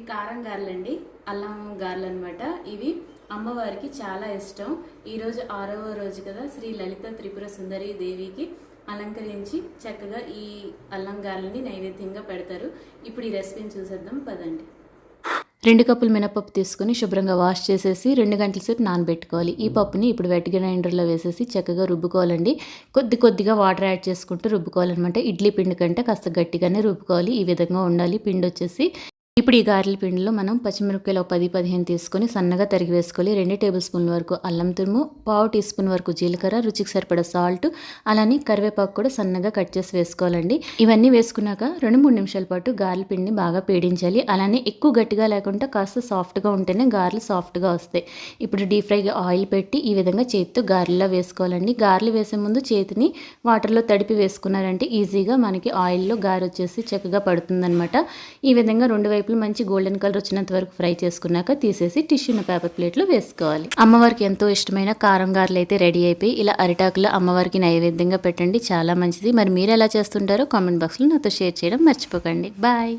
ఇవి కారం గారెలండి అల్లం గారెలు అనమాట ఇవి అమ్మవారికి చాలా ఇష్టం. ఈరోజు ఆరవ రోజు కదా శ్రీ లలిత త్రిపుర సుందరి దేవికి అలంకరించి చక్కగా ఈ అల్లం గారెలని నైవేద్యంగా పెడతారు. ఇప్పుడు ఈ రెసిపీని చూసేద్దాం పదండి. రెండు కప్పులు మినపప్పు తీసుకుని శుభ్రంగా వాష్ చేసేసి రెండు గంటల సేపు నానబెట్టుకోవాలి. ఈ పప్పుని ఇప్పుడు వెట్ గ్రైండర్లో వేసేసి చక్కగా రుబ్బుకోవాలండి. కొద్ది కొద్దిగా వాటర్ యాడ్ చేసుకుంటూ రుబ్బుకోవాలన్నమాట. ఇడ్లీ పిండి కంటే కాస్త గట్టిగానే రుబ్బుకోవాలి. ఈ విధంగా ఉండాలి. పిండి వచ్చేసి ఇప్పుడు ఈ గారెల పిండిలో మనం పచ్చిమిరపకాయలు పది పదిహేను తీసుకొని సన్నగా తరిగి వేసుకోవాలి. రెండు టేబుల్ స్పూన్ల వరకు అల్లం తురుము పావు టీ స్పూన్ వరకు జీలకర్ర రుచికి సరిపడా సాల్ట్ అలానే కరివేపాకు కూడా సన్నగా కట్ చేసి వేసుకోవాలండి. ఇవన్నీ వేసుకున్నాక రెండు మూడు నిమిషాల పాటు గారెల పిండిని బాగా పీడించాలి. అలానే ఎక్కువ గట్టిగా లేకుండా కాస్త సాఫ్ట్గా ఉంటేనే గారెలు సాఫ్ట్గా వస్తాయి. ఇప్పుడు డీప్ ఫ్రైగా ఆయిల్ పెట్టి ఈ విధంగా చేతితో గారెలా వేసుకోవాలండి. గారెలు వేసే ముందు చేతిని వాటర్లో తడిపి వేసుకున్నారంటే ఈజీగా మనకి ఆయిల్లో గారె వచ్చేసి చక్కగా పడుతుందన్నమాట. ఈ విధంగా రెండు వైపులు మంచి గోల్డెన్ కలర్ వచ్చినంత వరకు ఫ్రై చేసుకున్నాక తీసేసి టిష్యూ పేపర్ ప్లేట్లో వేసుకోవాలి. అమ్మవారికి ఎంతో ఇష్టమైన కారం గారెలు అయితే రెడీ అయిపోయి ఇలా అరిటాకులో అమ్మవారికి నైవేద్యంగా పెట్టండి. చాలా మంచిది. మరి మీరు ఎలా చేస్తుంటారో కామెంట్ బాక్స్లో నాతో షేర్ చేయడం మర్చిపోకండి. బాయ్.